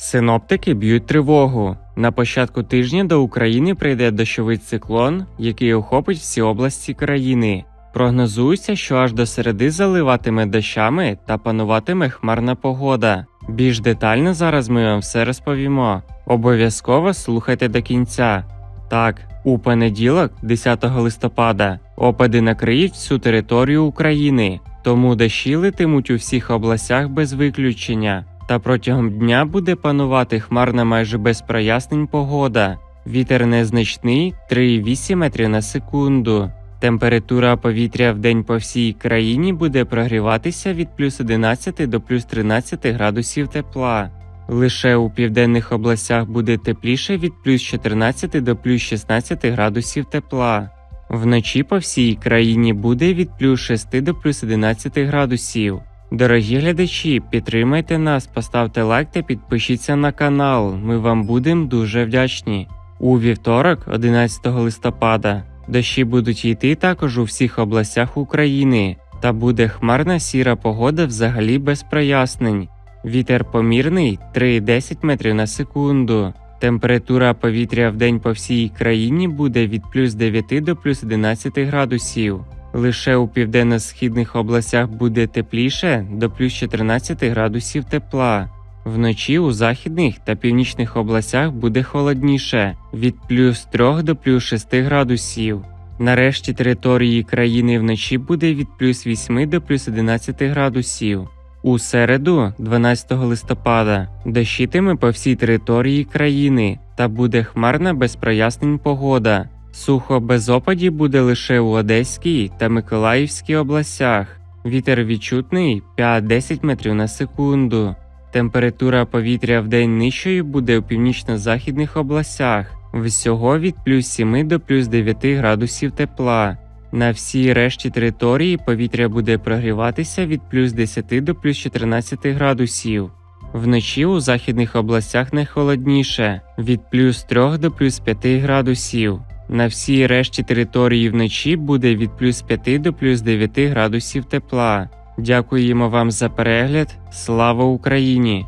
Синоптики б'ють тривогу. На початку тижня до України прийде дощовий циклон, який охопить всі області країни. Прогнозується, що аж до середи заливатиме дощами та пануватиме хмарна погода. Більш детально зараз ми вам все розповімо. Обов'язково слухайте до кінця. Так, у понеділок, 10 листопада, опади накриють всю територію України, тому дощі летимуть у всіх областях без виключення. Та протягом дня буде панувати хмарна майже без прояснень погода. Вітер незначний 3,8 метрів на секунду. Температура повітря в день по всій країні буде прогріватися від плюс 11 до плюс 13 градусів тепла. Лише у південних областях буде тепліше від плюс 14 до плюс 16 градусів тепла. Вночі по всій країні буде від плюс 6 до плюс 11 градусів. Дорогі глядачі, підтримайте нас, поставте лайк та підпишіться на канал. Ми вам будемо дуже вдячні. У вівторок, 11 листопада, дощі будуть йти також у всіх областях України, та буде хмарна сіра погода взагалі без прояснень. Вітер помірний 3,10 метрів на секунду. Температура повітря в день по всій країні буде від плюс 9 до плюс 11 градусів. Лише у південно-східних областях буде тепліше до плюс 14 градусів тепла. Вночі у західних та північних областях буде холодніше від плюс 3 до плюс 6 градусів. Нарешті території країни вночі буде від плюс 8 до плюс 11 градусів. У середу, 12 листопада, дощитиме по всій території країни та буде хмарна без прояснень погода. Сухо без опадів буде лише у Одеській та Миколаївській областях. Вітер відчутний 5-10 метрів на секунду. Температура повітря в день нижчою буде у північно-західних областях. Всього від плюс 7 до плюс 9 градусів тепла. На всій решті території повітря буде прогріватися від плюс 10 до плюс 14 градусів. Вночі у західних областях найхолодніше від плюс 3 до плюс 5 градусів. На всій решті території вночі буде від плюс 5 до плюс 9 градусів тепла. Дякуємо вам за перегляд. Слава Україні!